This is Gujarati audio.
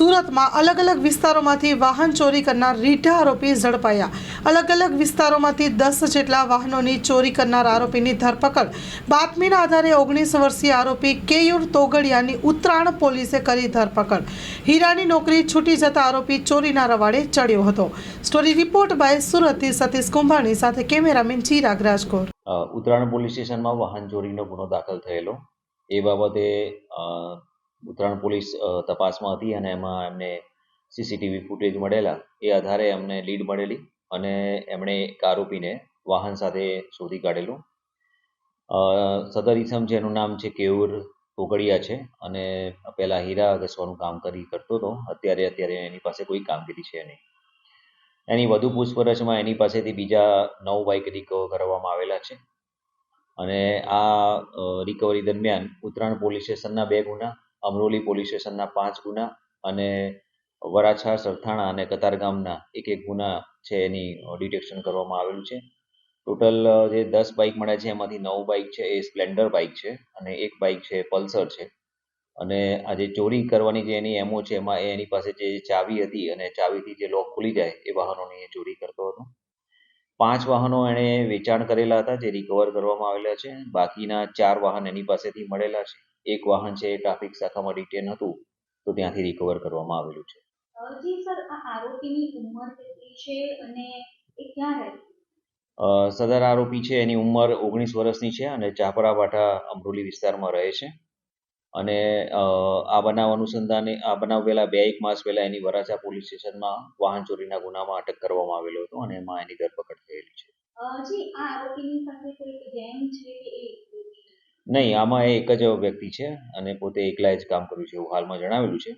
સુરતમાં અલગ અલગ વિસ્તારોમાંથી વાહન ચોરી કરનાર રીઢા આરોપી ઝડપાયા. અલગ અલગ વિસ્તારોમાંથી દસ જેટલા વાહનોની ચોરી કરનાર આરોપીની ધરપકડ. બાતમીના આધારે ઓગણીસ વર્ષીય આરોપી કેયુર તોગડિયાની ઉત્તરાયણ પોલીસે કરી ધરપકડ. હીરાની નોકરી છૂટી જતા આરોપી ચોરીના રવાડે ચડ્યો હતો. સ્ટોરી રિપોર્ટ બાય સુરતથી સતીશ કુંભાણી સાથે કેમેરામેન ચિરાગ રાજકોર. ઉત્તરાયણ પોલીસ સ્ટેશનમાં વાહન ચોરીનો ગુનો દાખલ થયેલો. એ બાબતે ઉત્તરાયણ પોલીસ તપાસમાં હતી અને એમાં એમને સીસીટીવી ફૂટેજ મળેલા. એ આધારે એમને લીડ મળેલી અને એમણે એક આરોપીને વાહન સાથે શોધી કાઢેલું. સદર ઇસમ એનું નામ છે કેયુર પોગડિયા છે અને પહેલાં હીરા ઘસવાનું કામ કરી કરતો હતો. અત્યારે અત્યારે એની પાસે કોઈ કામગીરી છે નહીં. એની વધુ પૂછપરછમાં એની પાસેથી બીજા નવ બાઇક રિકવર કરવામાં આવેલા છે. અને આ રિકવરી દરમિયાન ઉત્તરાયણ પોલીસ સ્ટેશનના બે ગુના અમરોલી પોલીસ સ્ટેશનના પાંચ ગુના અને વરાછા, સરથાણા અને કતારગામના એક એક ગુના છે એની ડિટેક્શન કરવામાં આવેલું છે. ટોટલ જે દસ બાઇક મળ્યા છે એમાંથી નવ બાઇક છે એ સ્પ્લેન્ડર બાઇક છે અને એક બાઇક છે પલ્સર છે. અને આ જે ચોરી કરવાની જે એની એમો છે એમાં એની પાસે જે ચાવી હતી અને ચાવીથી જે લોક ખુલી જાય એ વાહનોની એ ચોરી કરતો હતો. પાંચ વાહનો એણે વેચાણ કરેલા હતા જે રિકવર કરવામાં આવેલા છે. બાકીના ચાર વાહન એની પાસેથી મળેલા છે. એક વાહન છે ટ્રાફિક શાખામાં રિટેન હતું તો ત્યાંથી રિકવર કરવામાં આવેલું છે. જી સર આ આરોપીની ઉંમર કેટલી છે અને એ ક્યાં રહે સદર આરોપી છે એની ઉંમર ઓગણીસ વર્ષની છે અને ચાપરાવાટા અમરોલી વિસ્તારમાં રહે છે. અને આ બનાવ અનુસંધાને આ બનાવ પહેલા બે એક માસ પહેલા એની વરાછા પોલીસ સ્ટેશનમાં વાહન ચોરીના ગુનામાં અટક કરવામાં આવેલો હતો અને એમાં એની ધરપકડ થયેલી છે. જી આ આરોપીની સાથે કોઈ ગેંગ છે કે નહીં, આમાં એ એક જ વ્યક્તિ છે અને પોતે એકલા જ કામ કર્યું છે એવું હાલમાં જણાવેલું છે.